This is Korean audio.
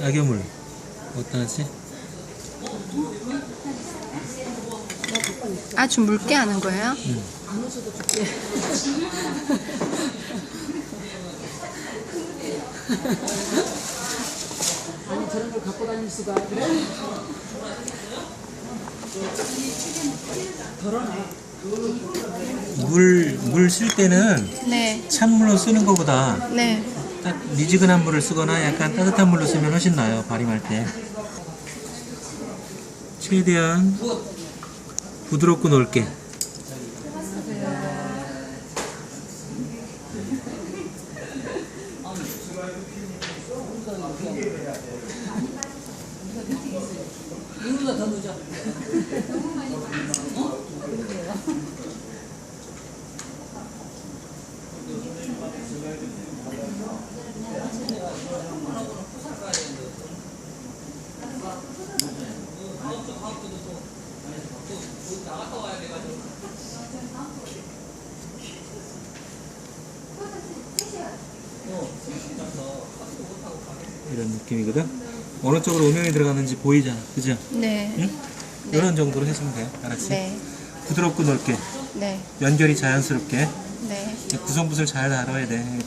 악여물 어떠하지? 아주 묽게 하는 거예요? 아니 저런 걸 갖고 다닐 수가 덜어내 물, 물 쓸 때는 네. 찬물로 쓰는 것보다 네. 딱 미지근한 물을 쓰거나 약간 따뜻한 물로 쓰면 훨씬 나아요 발림할 때. 최대한 부드럽고 넓게. 이거보다 더 늦어 이런 느낌이거든 어느 쪽으로 음영이 들어가는지 보이잖아 그죠? 네. 응? 이런 정도로 해주면 돼요 알았지? 네. 부드럽고 넓게 네. 연결이 자연스럽게 네. 구성붓을 잘 다뤄야 돼